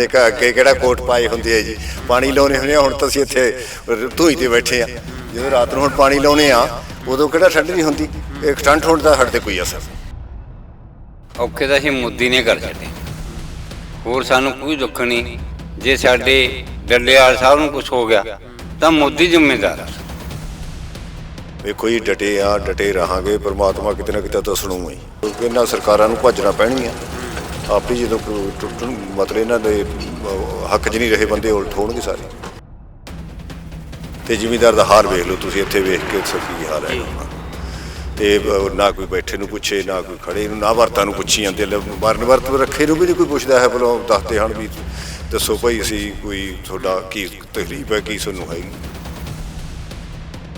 ਸਾਡੇ ਘਰ ਅੱਗੇ ਕਿਹੜਾ ਕੋਟ ਪਾਏ ਹੁੰਦੇ ਆ ਜੀ? ਪਾਣੀ ਲਾਉਣੇ ਹੁੰਦੇ ਆ ਹੁਣ ਤਾਂ ਅਸੀਂ ਇੱਥੇ ਧੂਈ ਤੇ ਬੈਠੇ ਆ। ਜਦੋਂ ਰਾਤ ਨੂੰ ਹੁਣ ਪਾਣੀ ਲਾਉਣੇ ਆ ਉਦੋਂ ਕਿਹੜਾ ਠੰਡ ਨਹੀਂ ਹੁੰਦੀ? ਇੱਕ ਠੰਡ ਹੋਣ ਦਾ ਸਾਡੇ ਤੇ ਕੋਈ ਅਸਰ। ਔਖੇ ਤਾਂ ਅਸੀਂ ਮੋਦੀ ਨੇ ਕਰ ਛੱਡੇ। ਹੋਰ ਸਾਨੂੰ ਕੋਈ ਦੁੱਖ ਨਹੀਂ। ਜੇ ਸਾਡੇ ਡੱਲੇਵਾਲ ਸਾਹਿਬ ਨੂੰ ਕੁਝ ਹੋ ਗਿਆ ਤਾਂ ਮੋਦੀ ਜ਼ਿੰਮੇਦਾਰ ਆ। ਵੇਖੋ ਜੀ ਡਟੇ ਆ ਡਟੇ ਰਹਾਂਗੇ ਪ੍ਰਮਾਤਮਾ ਕਿਤੇ ਨਾ ਕਿਤੇ ਹੀ। ਕਿਉਂਕਿ ਇਹਨਾਂ ਸਰਕਾਰਾਂ ਨੂੰ ਭੱਜਣਾ ਪੈਣੀਆਂ ਆਪੇ ਜਦੋਂ ਟੁੱਟਣ ਮਤਲਬ ਇਹਨਾਂ ਦੇ ਹੱਕ 'ਚ ਨਹੀਂ ਰਹੇ ਬੰਦੇ ਉਲਟ ਹੋਣਗੇ ਸਾਰੇ। ਤੇ ਜ਼ਿਮੀਦਾਰ ਦਾ ਹਾਲ ਵੇਖ ਲਓ ਤੁਸੀਂ ਇੱਥੇ ਵੇਖ ਕੇ ਸਕੀ ਹਾਲ ਹੈ। ਤੇ ਨਾ ਕੋਈ ਬੈਠੇ ਨੂੰ ਪੁੱਛੇ ਨਾ ਕੋਈ ਖੜੇ ਨੂੰ ਨਾ ਵਰਤਾਂ ਨੂੰ ਪੁੱਛੀ ਜਾਂਦੇ। ਲੈ ਮਰਨ ਵਰਤ ਰੱਖੇ ਨੂੰ ਵੀ ਨਹੀਂ ਕੋਈ ਪੁੱਛਦਾ ਹੈ ਬਲੋ ਦੱਸਦੇ ਹਨ ਵੀ ਦੱਸੋ ਭਾਈ ਅਸੀਂ ਕੋਈ ਤੁਹਾਡਾ ਕੀ ਤਕਲੀਫ ਹੈ ਕੀ ਤੁਹਾਨੂੰ ਹੈਗੀ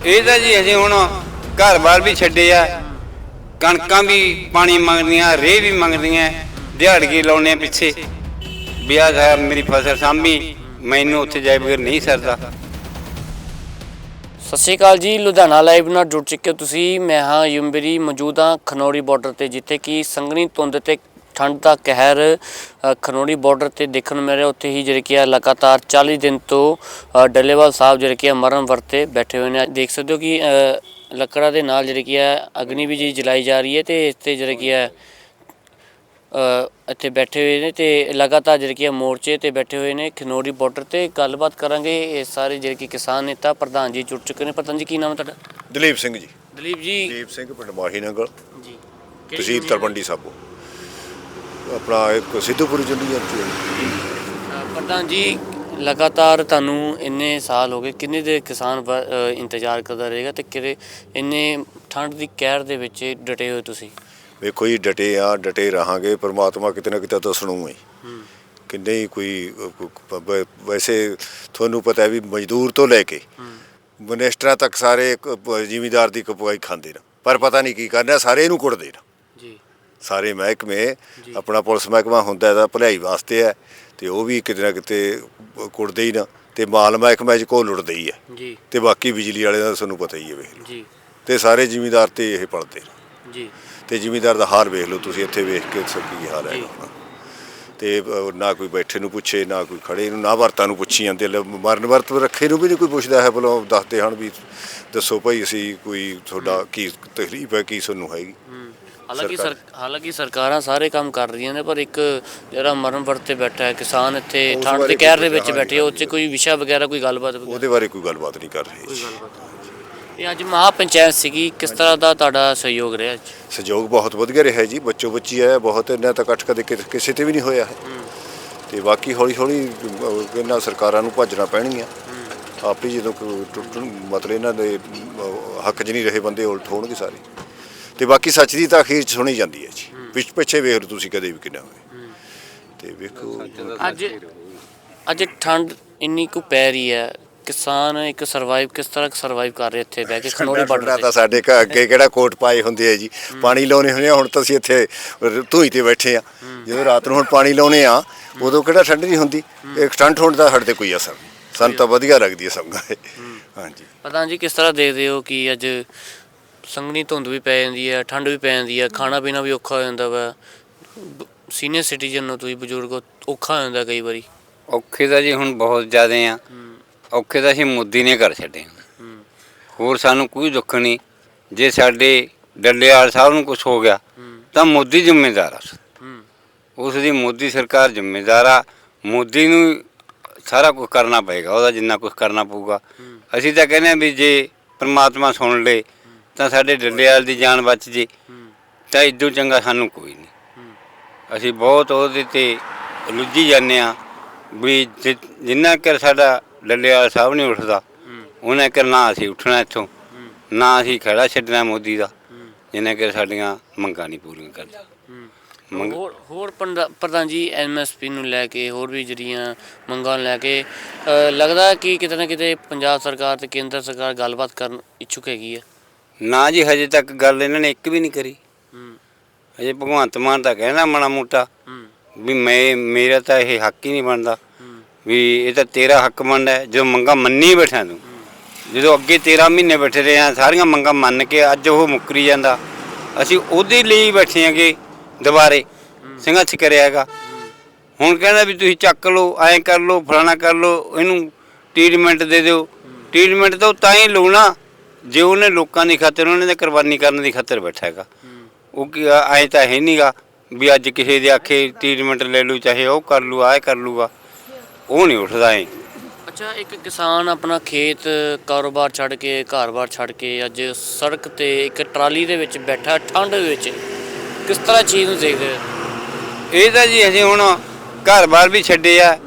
ਇਹ ਤਾਂ ਜੀ ਅਸੀਂ ਹੁਣ ਘਰ-ਬਾਰ ਵੀ ਛੱਡੇ ਆ। ਕਣਕਾਂ ਵੀ ਪਾਣੀ ਮੰਗਦੀਆਂ ਰੇਹ ਵੀ ਮੰਗਦੀਆਂ। ਦਿਹਾੜੀਏ ਲਾਉਣੇ ਪਿੱਛੇ? ਵਿਆਹ ਹੈ ਮੇਰੀ ਫਸਲ ਸਾਂਭੀ ਮੈਨੂੰ ਉੱਥੇ ਜਾਏ ਬਗੈਰ ਨਹੀਂ ਸਰਦਾ। ਸਤਿ ਸ਼੍ਰੀ ਅਕਾਲ ਜੀ ਲੁਧਿਆਣਾ ਲਾਈਵ ਨਾਲ ਜੁੜ ਚੁੱਕੇ ਹੋ ਤੁਸੀਂ। ਮੈਂ ਹਾਂ ਯੂਮਬਰੀ ਮੌਜੂਦ ਹਾਂ ਖਨੌਰੀ ਬਾਰਡਰ ਤੇ ਜਿੱਥੇ ਕਿ ਸੰਘਣੀ ਧੁੰਦ ਤੇ ਠੰਡ ਦਾ ਕਹਿਰ ਅ, ਖਨੌਰੀ ਬਾਰਡਰ ਤੇ ਦੇਖਣ ਨੂੰ ਮਿਲ ਰਿਹਾ। ਉੱਥੇ ਹੀ ਜਿਹੜੇ ਕਿ ਆ ਲਗਾਤਾਰ 40 ਦਿਨ ਤੋਂ ਡੱਲੇਵਾਲ ਸਾਹਿਬ ਜਿਹੜੇ ਕਿ ਆ ਮਰਨ ਵਰਤੇ ਬੈਠੇ ਹੋਏ ਨੇ। ਦੇਖ ਸਕਦੇ ਹੋ ਕਿ ਲੱਕੜਾਂ ਦੇ ਨਾਲ ਜਿਹੜੇ ਕਿ ਆ ਅਗਨੀ ਵੀ ਜੀ ਜਲਾਈ ਜਾ ਰਹੀ ਹੈ ਤੇ ਇਸ ਤੇ ਜਿਹੜੇ ਕਿ ਆ ਇੱਥੇ ਬੈਠੇ ਹੋਏ ਨੇ ਤੇ ਲਗਾਤਾਰ ਜਿਹੜੇ ਕਿ ਮੋਰਚੇ ਤੇ ਬੈਠੇ ਹੋਏ ਨੇ ਖਨੌਰੀ ਬਾਰਡਰ ਤੇ ਗੱਲਬਾਤ ਕਰਾਂਗੇ। ਇਹ ਸਾਰੇ ਜਿਹੜੇ ਕਿ ਕਿਸਾਨ ਨੇਤਾ ਪ੍ਰਧਾਨ ਜੀ ਜੁੜ ਚੁੱਕੇ ਨੇ। ਪ੍ਰਧਾਨ ਜੀ ਕੀ ਨਾਮ ਤੁਹਾਡਾ? ਦਲੀਪ ਸਿੰਘ ਜੀ। ਦਲੀਪ ਜੀ। ਦੀਪ ਸਿੰਘ ਪਿੰਡ ਮਾਹੀ ਨਗਰ। ਜੀ। ਤਹਿਸੀਲ ਤਲਵੰਡੀ ਸਾਬੋ। ਆਪਣਾ ਇੱਕ ਸਿੱਧੂਪੁਰ ਚ ਅ, ਪ੍ਰਧਾਨ ਜੀ ਲਗਾਤਾਰ ਤੁਹਾਨੂੰ ਇੰਨੇ ਸਾਲ ਹੋ ਗਏ ਕਿੰਨੇ ਦੇ ਕਿਸਾਨ ਇੰਤਜ਼ਾਰ ਕਰਦਾ ਰਹੇਗਾ ਤੇ ਕਿਰੇ ਇੰਨੇ ਠੰਡ ਦੀ ਕਹਿਰ ਦੇ ਵਿੱਚ ਡਟੇ ਹੋਏ ਤੁਸੀਂ? ਵੇਖੋ ਜੀ ਡਟੇ ਆ ਡਟੇ ਰਹਾਂਗੇ ਪ੍ਰਮਾਤਮਾ ਕਿਤੇ ਨਾ ਕਿਤੇ ਦੱਸਣੂ ਹੀ। ਕਿੰਨੇ ਹੀ ਕੋਈ ਕੋ- ਵੈਸੇ ਤੁਹਾਨੂੰ ਪਤਾ ਵੀ ਮਜ਼ਦੂਰ ਤੋਂ ਲੈ ਕੇ ਮਨਿਸਟਰਾਂ ਤੱਕ ਸਾਰੇ ਜ਼ਿਮੀਦਾਰ ਦੀ ਕਪਾਈ ਖਾਂਦੇ ਨੇ। ਪਰ ਪਤਾ ਨਹੀਂ ਕੀ ਕਰਨਾ ਸਾਰੇ ਇਹਨੂੰ ਕੁੱਟਦੇ ਨੇ। ਜੀ। ਸਾਰੇ ਮਹਿਕਮੇ ਆਪਣਾ ਪੁਲਿਸ ਮਹਿਕਮਾ ਹੁੰਦਾ ਇਹਦਾ ਭਲਾਈ ਵਾਸਤੇ ਹੈ ਤੇ ਉਹ ਵੀ ਕਿਤੇ ਨਾ ਕਿਤੇ ਕੁੱਟਦੇ ਹੀ ਨਾ ਤੇ ਮਾਲ ਮਹਿਕਮੇ 'ਚ ਕੋ ਲੁੱਟਦੇ ਹੀ ਹੈ। ਜੀ। ਤੇ ਬਾਕੀ ਬਿਜਲੀ ਵਾਲੇ ਦਾ ਤੁਹਾਨੂੰ ਪਤਾ ਹੀ ਹੈ ਵੇਖ ਲਓ। ਜੀ। ਤੇ ਸਾਰੇ ਜ਼ਿਮੀਦਾਰ ਤੇ ਇਹ ਪਲਦੇ ਨੇ। ਜੀ। ਤੇ ਜ਼ਿਮੀਦਾਰ ਦਾ ਹਾਲ ਵੇਖ ਲਓ ਤੁਸੀਂ ਇੱਥੇ ਵੇਖ ਕੇ ਸਕੀ ਹਾਲ ਹੈ। ਤੇ ਨਾ ਕੋਈ ਬੈਠੇ ਨੂੰ ਪੁੱਛੇ ਨਾ ਕੋਈ ਖੜੇ ਨੂੰ ਨਾ ਵਰਤਾਂ ਨੂੰ ਪੁੱਛੀ ਜਾਂਦੇ ਮਰਨ ਵਰਤ ਰੱਖੇ ਨੂੰ ਵੀ ਨਹੀਂ ਕੋਈ ਪੁੱਛਦਾ ਹੈ ਬਲੋ ਦੱਸਦੇ ਹਨ ਵੀ ਦੱਸੋ ਭਾਈ ਅਸੀਂ ਕੋਈ ਤੁਹਾਡਾ ਕੀ ਤਕਲੀਫ ਹੈ ਕੀ ਤੁਹਾਨੂੰ ਹੈਗੀ ਹਾਲਾਂਕਿ ਹਾਲਾਂਕਿ ਸਰਕਾਰਾਂ ਸਾਰੇ ਕੰਮ ਕਰ ਰਹੀਆਂ ਨੇ ਪਰ ਇੱਕ ਜਿਹੜਾ ਮਰਨ ਵਰਤੇ ਬੈਠਾ ਹੈ ਕਿਸਾਨ ਇੱਥੇ ਠੰਡ ਦੀ ਕਹਿਰ ਦੇ ਕੋਈ ਵਿੱਚ ਬੈਠੇ ਹੋ ਉੱਥੇ ਹਾਂਜੀ। ਕੋਈ ਵਿਸ਼ਾ ਵਗੈਰਾ ਕੋਈ ਗੱਲਬਾਤ? ਉਹਦੇ ਬਾਰੇ ਕੋਈ ਗੱਲਬਾਤ ਨਹੀਂ ਕਰ ਰਹੇ ਜੀ। ਇਹ ਅੱਜ ਮਹਾ ਪੰਚਾਇਤ ਸੀਗੀ ਕਿਸ ਤਰ੍ਹਾਂ ਦਾ ਤੁਹਾਡਾ ਸਹਿਯੋਗ ਰਿਹਾ ਅੱਜ? ਸਹਿਯੋਗ ਬਹੁਤ ਵਧੀਆ ਰਿਹਾ ਜੀ ਬੱਚੋ ਬੱਚੀ ਆਇਆ ਬਹੁਤ ਇਹਨਾਂ ਤੱਕ ਇਕੱਠ ਕਦੇ ਕਿ- ਕਿਸੇ ਤੇ ਵੀ ਨਹੀਂ ਹੋਇਆ। ਹੈ। ਤੇ ਬਾਕੀ ਹੌਲੀ ਹੌਲੀ ਇਹਨਾਂ ਸਰਕਾਰਾਂ ਨੂੰ ਭੱਜਣਾ ਪੈਣਗੀਆਂ। ਆਪੇ ਜਦੋਂ ਕੋਈ ਟੁੱਟਣ ਮਤਲਬ ਇਹਨਾਂ ਦੇ ਅਹ, ਹੱਕ 'ਚ ਨਹੀਂ ਰਹੇ ਬੰਦੇ ਉਲਟ ਹੋਣਗੇ ਸਾਰੇ। ਤੇ ਬਾਕੀ ਸੱਚ ਦੀ ਤਾਂ ਅਖੀਰ 'ਚ ਸੁਣੀ ਜਾਂਦੀ ਹੈ ਜੀ। ਪਿੱਛ ਪਿੱਛੇ ਵੇਖ ਲਓ ਤੁਸੀਂ ਕਦੇ ਵੀ ਕਿੰਨਾ ਹੋਵੇ ਤੇ ਵੇਖੋ ਅੱਜ ਅੱਜ ਠੰਡ ਇੰਨੀ ਕੁ ਪੈ ਰਹੀ ਹੈ ਕਿਸਾਨ ਇੱਕ ਸਰਵਾਈਵ ਕਿਸ ਤਰ੍ਹਾਂ ਸਰਵਾਈਵ ਕਰ ਰਹੇ ਇੱਥੇ? ਬਹਿ ਕੇ ਖਨੋਰੀ ਬਾਰਡਰ ਤਾਂ ਤੇ ਸਾਡੇ ਘਰ ਅੱਗੇ ਕਿਹੜਾ ਕੋਟ ਪਾਏ ਹੁੰਦੇ ਆ ਜੀ? ਪਾਣੀ ਲਾਉਣੇ ਹੁੰਦੇ ਆ ਹੁਣ ਤਾਂ ਅਸੀਂ ਇੱਥੇ ਧੂਈ ਤੇ ਬੈਠੇ ਆ। ਜਦੋਂ ਰਾਤ ਨੂੰ ਹੁਣ ਪਾਣੀ ਲਾਉਣੇ ਆ ਉਦੋਂ ਕਿਹੜਾ ਠੰਡ ਨਹੀਂ ਹੁੰਦੀ? ਇੱਕ ਠੰਡ ਹੋਣ ਦਾ ਸਾਡੇ ਤੇ ਕੋਈ ਅਸਰ ਨਹੀਂ। ਸਾਨੂੰ ਤਾਂ ਵਧੀਆ ਲੱਗਦੀ ਹੈ ਸਭ ਹਾਂਜੀ। ਪ੍ਰਧਾਨ ਜੀ ਕਿਸ ਤਰ੍ਹਾਂ ਦੇਖਦੇ ਹੋ ਕਿ ਅੱਜ ਸੰਘਣੀ ਧੁੰਦ ਵੀ ਪੈ ਜਾਂਦੀ ਹੈ ਠੰਡ ਵੀ ਪੈ ਜਾਂਦੀ ਹੈ ਖਾਣਾ ਪੀਣਾ ਵੀ ਔਖਾ ਹੋ ਜਾਂਦਾ ਵਾ। ਸੀਨੀਅਰ ਸਿਟੀਜ਼ਨ ਨੂੰ ਤੁਸੀਂ ਬਜ਼ੁਰਗ ਹੋ, ਔਖਾ ਹੋ ਜਾਂਦਾ ਕਈ ਵਾਰੀ? ਔਖੇ ਤਾਂ ਜੀ ਹੁਣ ਬਹੁਤ ਜ਼ਿਆਦੇ ਆ। ਔਖੇ ਤਾਂ ਅਸੀਂ ਮੋਦੀ ਨੇ ਕਰ ਛੱਡੇ ਹੋਰ ਸਾਨੂੰ ਕੋਈ ਦੁੱਖ ਨਹੀਂ। ਜੇ ਸਾਡੇ ਡੱਲੇਵਾਲ ਸਾਹਿਬ ਨੂੰ ਕੁਝ ਹੋ ਗਿਆ ਤਾਂ ਮੋਦੀ ਜ਼ਿੰਮੇਦਾਰ ਆ ਉਸ। ਦੀ ਮੋਦੀ ਸਰਕਾਰ ਜ਼ਿੰਮੇਦਾਰ ਆ। ਮੋਦੀ ਨੂੰ ਸਾਰਾ ਕੁਝ ਕਰਨਾ ਪਏਗਾ ਉਹਦਾ ਜਿੰਨਾ ਕੁਝ ਕਰਨਾ ਪਊਗਾ। ਅਸੀਂ ਤਾਂ ਕਹਿੰਦੇ ਆ ਵੀ ਜੇ ਪ੍ਰਮਾਤਮਾ ਸੁਣ ਲੇ ਤਾਂ ਸਾਡੇ ਡੱਲੇਵਾਲ ਦੀ ਜਾਨ ਬਚ ਜੇ। ਤਾਂ ਇਦੋਂ ਚੰਗਾ ਸਾਨੂੰ ਕੋਈ ਨਹੀਂ। ਅਸੀਂ ਬਹੁਤ ਉਹਦੇ ਤੇ ਲੁੱਝੀ ਜਾਂਦੇ ਆ ਵੀ ਜਿੰਨਾ ਕਰ ਸਾਡਾ ਡੱਲੇਵਾਲ ਸਾਹਿਬ ਨਹੀਂ ਉੱਠਦਾ। ਉਹਨਾਂ ਕਰ ਨਾ ਅਸੀਂ ਉੱਠਣਾ ਇੱਥੋਂ। ਨਾ ਅਸੀਂ ਖੜਾ ਛੱਡਣਾ ਮੋਦੀ ਦਾ। ਜਿੰਨਾ ਕਰ ਸਾਡੀਆਂ ਮੰਗਾਂ ਨਹੀਂ ਪੂਰੀਆਂ ਕਰਦਾ। ਹੋਰ ਹੋਰ ਪ੍ਰਧਾਨ ਜੀ ਐਮਐਸਪੀ ਨੂੰ ਲੈ ਕੇ ਹੋਰ ਵੀ ਜਿਹੜੀਆਂ ਮੰਗਾਂ ਲੈ ਕੇ ਲੱਗਦਾ ਕਿ ਕਿਤੇ ਨਾ ਕਿਤੇ ਪੰਜਾਬ ਸਰਕਾਰ ਤੇ ਕੇਂਦਰ ਸਰਕਾਰ ਗੱਲਬਾਤ ਕਰਨ ਇੱਛੁਕ ਹੈਗੀ ਹੈ ਨਾ ਜੀ ਹਜੇ ਤੱਕ ਗੱਲ ਇਹਨਾਂ ਨੇ ਇੱਕ ਵੀ ਨਹੀਂ ਕਰੀ। ਹਜੇ ਭਗਵੰਤ ਮਾਨ ਤਾਂ ਕਹਿੰਦਾ ਮਾੜਾ ਮੋਟਾ ਵੀ ਮੈਂ ਮੇਰਾ ਤਾਂ ਇਹ ਹੱਕ ਹੀ ਨਹੀਂ ਬਣਦਾ। ਵੀ ਇਹ ਤਾਂ ਤੇਰਾ ਹੱਕ ਬਣਦਾ ਹੈ, ਜਦੋਂ ਮੰਗਾਂ ਮੰਨੀ ਬੈਠਾ ਤੂੰ। ਜਦੋਂ ਅੱਗੇ 13 ਮਹੀਨੇ ਬੈਠੇ ਰਹੇ ਆ ਸਾਰੀਆਂ ਮੰਗਾਂ ਮੰਨ ਕੇ ਅੱਜ ਉਹ ਮੁੱਕਰੀ ਜਾਂਦਾ। ਅਸੀਂ ਉਹਦੇ ਲਈ ਬੈਠੇ ਆਂਗੇ ਦੁਬਾਰੇ ਸੰਘਰਸ਼ ਕਰਿਆ ਹੈਗਾ। ਹੁਣ ਕਹਿੰਦਾ ਵੀ ਤੁਸੀਂ ਚੱਕ ਲਓ ਐਂ ਕਰ ਲਓ ਫਲਾਣਾ ਕਰ ਲਓ ਇਹਨੂੰ ਟ੍ਰੀਟਮੈਂਟ ਦੇ ਦਿਓ। ਟ੍ਰੀਟਮੈਂਟ ਤਾਂ ਉਹ ਤਾਂ ਹੀ ਲਉਣਾ ਜੇ ਉਹਨੇ ਲੋਕਾਂ ਦੀ ਖਾਤਰ ਉਹਨੇ ਤਾਂ ਕੁਰਬਾਨੀ ਕਰਨ ਦੀ ਖਾਤਰ ਬੈਠਾ ਹੈਗਾ। ਉਹ ਕੀ ਐਂ ਤਾਂ ਹੈ ਨਹੀਂਗਾ ਵੀ ਅੱਜ ਕਿਸੇ ਦੇ ਆਖੇ ਟ੍ਰੀਟਮੈਂਟ ਲੈ ਲੂ ਚਾਹੇ ਉਹ ਕਰ ਲੂ ਆਏ ਕਰ ਲੂਗਾ ਉਹ ਨਹੀਂ ਉੱਠਦਾ ਐ। ਅੱਛਾ ਇੱਕ ਕਿਸਾਨ ਆਪਣਾ ਖੇਤ ਕਾਰੋਬਾਰ ਛੱਡ ਕੇ ਘਰ-ਬਾਰ ਛੱਡ ਕੇ ਅੱਜ ਸੜਕ ਤੇ ਇੱਕ ਟਰਾਲੀ ਦੇ ਵਿੱਚ ਬੈਠਾ ਠੰਡ ਦੇ ਵਿੱਚ। ਕਿਸ ਤਰ੍ਹਾਂ ਚੀਜ਼ ਨੂੰ ਦੇਖਦੇ ਹੋ? ਇਹ ਤਾਂ ਜੀ ਅਸੀਂ ਹੁਣ ਘਰ-ਬਾਰ ਵੀ ਛੱਡੇ ਆ।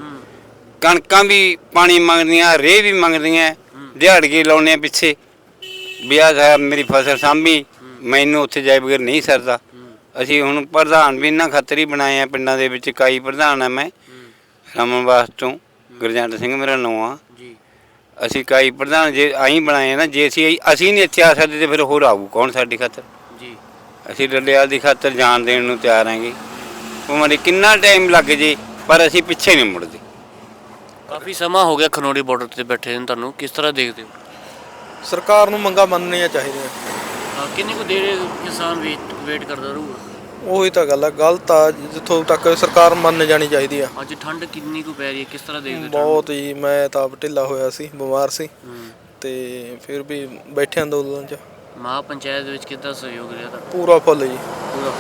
ਕਣਕਾਂ ਵੀ ਪਾਣੀ ਮੰਗਦੀਆਂ ਰੇਹ ਵੀ ਮੰਗਦੀਆਂ। ਦਿਹਾੜੀਏ ਲਾਉਣੇ ਆ ਪਿੱਛੇ। ਵੀ ਆਹ ਸਾਰਾ ਮੇਰੀ ਫਸਲ ਸਾਂਭੀ। ਮੈਨੂੰ ਉੱਥੇ ਜਾਏ ਬਗੈਰ ਨਹੀਂ ਸਰਦਾ। ਅਸੀਂ ਹੁਣ ਪ੍ਰਧਾਨ ਵੀ ਇਹਨਾਂ ਖਾਤਰ ਹੀ ਬਣਾਏ ਆ ਪਿੰਡਾਂ ਦੇ ਵਿੱਚ ਇਕਾਈ ਪ੍ਰਧਾਨ ਆ ਮੈਂ। ਰਮਨਵਾਸ ਤੋਂ ਗੁਰਜੰਟ ਸਿੰਘ ਮੇਰਾ ਨਾਂ ਆ। ਜੀ। ਅਸੀਂ ਇਕਾਈ ਪ੍ਰਧਾਨ ਜੇ ਆਈ ਬਣਾਏ ਆ ਨਾ ਜੇ ਅਸੀਂ ਅਸੀਂ ਨਹੀਂ ਇੱਥੇ ਆ ਸਕਦੇ ਤੇ ਫਿਰ ਹੋਰ ਆਊ ਕੌਣ ਸਾਡੀ ਖਾਤਰ? ਜੀ। ਅਸੀਂ ਡੱਲੇਵਾਲ ਦੀ ਖਾਤਰ ਜਾਨ ਦੇਣ ਨੂੰ ਤਿਆਰ ਹਾਂਗੇ ਭਾਵੇਂ ਕਿੰਨਾ ਟਾਈਮ ਲੱਗ ਜੇ ਪਰ ਅਸੀਂ ਪਿੱਛੇ ਨਹੀਂ ਮੁੜਦੇ। ਕਾਫੀ ਸਮਾਂ ਹੋ ਗਿਆ ਖਨੋੜੀ ਬਾਰਡਰ ਤੇ ਬੈਠੇ ਨੂੰ ਤੁਹਾਨੂੰ। ਕਿਸ ਤਰ੍ਹਾਂ ਦੇਖਦੇ ਹੋ? ਸਰਕਾਰ ਨੂੰ ਮੰਗਾਂ ਮੰਨਣੀਆਂ ਚਾਹੀਦੀਆਂ। ਹਾਂ, ਕਿੰਨੀ ਕੁ ਦੇਰ ਕਿਸਾਨ ਵੇਟ ਵੇਟ ਕਰਦਾ ਰਹੂਗਾ? ਉਹੀ ਤਾਂ ਗੱਲ ਆ ਗਲਤ ਆ ਜਿੱਥੋਂ ਤੱਕ ਸਰਕਾਰ ਮੰਨ ਜਾਣੀ ਚਾਹੀਦੀ ਆ। ਅੱਜ ਠੰਡ ਕਿੰਨੀ ਕੁ ਪੈ ਰਹੀ ਹੈ ਕਿਸ ਤਰ੍ਹਾਂ ਦੇਖਦੇ ਹੋ? ਬਹੁਤ ਹੀ ਮੈਂ ਤਾਂ ਆਪ ਢਿੱਲਾ ਹੋਇਆ ਸੀ ਬਿਮਾਰ ਸੀ। ਤੇ ਫਿਰ ਵੀ ਬੈਠੇ ਅੰਦੋਲਨ 'ਚ। ਮਹਾ ਪੰਚਾਇਤ ਦੇ ਵਿੱਚ ਕਿੱਦਾਂ ਸਹਿਯੋਗ ਰਿਹਾ ਤੁਹਾਡਾ? ਪੂਰਾ ਫੁੱਲ ਜੀ। ਪੂਰਾ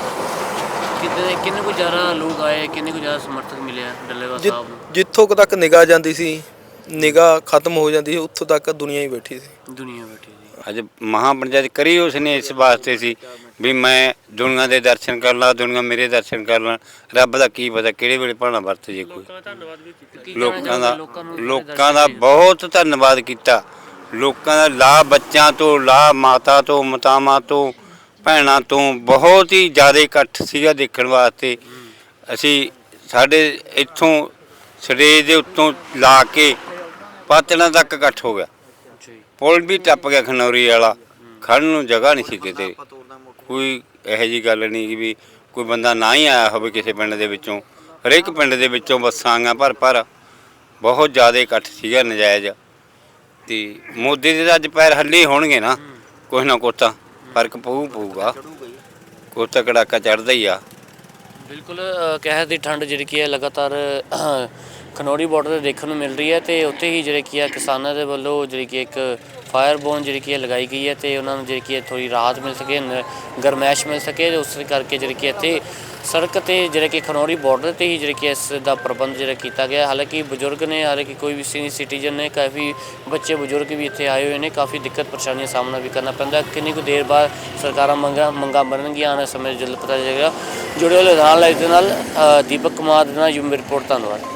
ਕਿੰਨੇ ਕਿੰਨੇ ਕੁ ਜ਼ਿਆਦਾ ਲੋਕ ਆਏ ਕਿੰਨੇ ਕੁ ਜ਼ਿਆਦਾ ਸਮਰਥਕ ਮਿਲਿਆ ਡੱਲੇਵਾਲ ਜਿ- ਸਾਹਿਬ ਨੂੰ? ਜਿੱਥੋਂ ਤੱਕ ਨਿਗਾਹ ਜਾਂਦੀ ਸੀ ਨਿਗਾਹ ਖਤਮ ਹੋ ਜਾਂਦੀ ਸੀ ਉੱਥੋਂ ਤੱਕ ਦੁਨੀਆ ਹੀ ਬੈਠੀ ਸੀ। ਦੁਨੀਆ ਬੈਠੀ ਸੀ। ਅੱਜ ਮਹਾ ਪੰਚਾਇਤ ਕਰੀ ਉਸਨੇ ਇਸ ਵਾਸਤੇ ਸੀ। ਵੀ ਮੈਂ ਦੁਨੀਆ ਦੇ ਦਰਸ਼ਨ ਕਰ ਲਾਂ ਦੁਨੀਆ ਮੇਰੇ ਦਰਸ਼ਨ ਕਰ ਲੈਣ ਰੱਬ ਦਾ ਕੀ ਪਤਾ ਕਿਹੜੇ ਵੇਲੇ ਭਾਣਾ ਵਰਤ ਜੇ ਕੋਈ। ਲੋਕਾਂ ਦਾ ਲੋਕਾਂ ਨੂੰ ਲੋਕਾਂ ਦਾ ਬਹੁਤ ਧੰਨਵਾਦ ਕੀਤਾ। ਲੋਕਾਂ ਦਾ ਲਾ ਬੱਚਿਆਂ ਤੋਂ ਲਾ ਮਾਤਾ ਤੋਂ ਮਾਤਾਵਾਂ ਤੋਂ ਭੈਣਾਂ ਤੋਂ ਬਹੁਤ ਹੀ ਜ਼ਿਆਦਾ ਇਕੱਠ ਸੀਗਾ ਦੇਖਣ ਵਾਸਤੇ। ਅਸੀਂ ਸਾਡੇ ਇੱਥੋਂ ਸਟੇਜ ਦੇ ਉੱਤੋਂ ਲਾ ਕੇ ਪਾਤੜਾਂ ਤੱਕ ਇਕੱਠ ਹੋ ਗਿਆ। ਪੁਲ ਵੀ ਟੱਪ ਗਿਆ ਖਨੌਰੀ ਵਾਲਾ। ਖੜਨ ਨੂੰ ਜਗ੍ਹਾ ਨਹੀਂ ਸੀ ਕਿਤੇ। ਕੋਈ ਇਹੋ ਜੀ ਗੱਲ ਨਹੀਂ ਕਿ ਵੀ ਕੋਈ ਬੰਦਾ ਨਾ ਹੀ ਆਇਆ ਹੋਵੇ ਕਿਸੇ ਪਿੰਡ ਦੇ ਵਿੱਚੋਂ। ਹਰੇਕ ਪਿੰਡ ਦੇ ਵਿੱਚੋਂ ਬੱਸਾਂ ਆਈਆਂ ਭਰ ਭਰ, ਬਹੁਤ ਜ਼ਿਆਦਾ ਇਕੱਠ ਸੀਗਾ ਨਜਾਇਜ਼। ਤੇ ਮੋਦੀ ਦੇ ਤਾਂ ਅੱਜ ਪੈਰ ਹੱਲੇ ਹੋਣਗੇ ਨਾ ਕੁਛ ਨਾ ਕੁਛ ਤਾਂ ਫ਼ਰਕ ਪਊ ਪਊਗਾ। ਕੁਛ ਤਾਂ ਕੜਾਕਾ ਚੜਦਾ ਹੀ ਆ। ਬਿਲਕੁਲ ਕਹਿ ਦੀ ਠੰਡ ਜਿਹੜੀ ਕੀ ਹੈ, ਲਗਾਤਾਰ ਖਨੌਰੀ ਬਾਰਡਰ ਤੇ ਦੇਖਣ ਨੂੰ ਮਿਲ ਰਹੀ ਹੈ ਤੇ ਉੱਥੇ ਹੀ ਜਿਹੜੇ ਕੀ ਹੈ ਕਿਸਾਨਾਂ ਦੇ ਵੱਲੋਂ ਜਿਹੜੀ ਕਿ ਇੱਕ ਫਾਇਰ ਬੋਨ ਜਿਹੜੀ ਕੀ ਹੈ ਲਗਾਈ ਗਈ ਹੈ ਤੇ ਉਹਨਾਂ ਨੂੰ ਜਿਹੜੀ ਕੀ ਹੈ ਥੋੜੀ ਰਾਹਤ ਮਿਲ ਸਕੇ, ਨ- ਗਰਮੈਸ਼ ਮਿਲ ਸਕੇ ਤੇ ਉਸ ਕਰਕੇ ਜਿਹੜੀ ਕੀ ਇੱਥੇ ਸੜਕ ਤੇ ਜਿਹੜੇ ਕਿ ਖਨੌਰੀ ਬਾਰਡਰ ਤੇ ਹੀ ਜਿਹੜੇ ਕਿ ਇਸ ਦਾ ਪ੍ਰਬੰਧ ਜਿਹੜਾ ਕੀਤਾ ਗਿਆ। ਹਾਲਾਂਕਿ ਬਜ਼ੁਰਗ ਨੇ, ਹਾਲਾਂਕਿ ਕੋਈ ਵੀ ਸੀਨੀਅਰ ਸਿਟੀਜ਼ਨ ਨੇ, ਕਾਫੀ ਬੱਚੇ ਬਜ਼ੁਰਗ ਵੀ ਇੱਥੇ ਆਏ ਹੋਏ ਨੇ, ਕਾਫੀ ਦਿੱਕਤ ਪਰੇਸ਼ਾਨੀਆਂ ਦਾ ਸਾਹਮਣਾ ਵੀ ਕਰਨਾ ਪੈਂਦਾ। ਕਿੰਨੀ ਕੁ ਦੇਰ ਬਾਅਦ ਸਰਕਾਰਾਂ ਮੰਗਾਂ ਮੰਗਾਂ ਬਣਨਗੀਆਂ, ਆਉਣ ਸਮੇਂ 'ਚ ਜਲਦ ਪਤਾ ਚੱਲੇਗਾ। ਜੁੜੇ ਹੋਏ ਨਾਲ ਲਾਈਵ ਦੇ ਨਾਲ ਦੀਪਕ ਕੁਮਾਰ ਦੇ ਨਾਲ ਯੂਮ ਰਿਪੋਰਟ ਧੰਨਵਾਦ।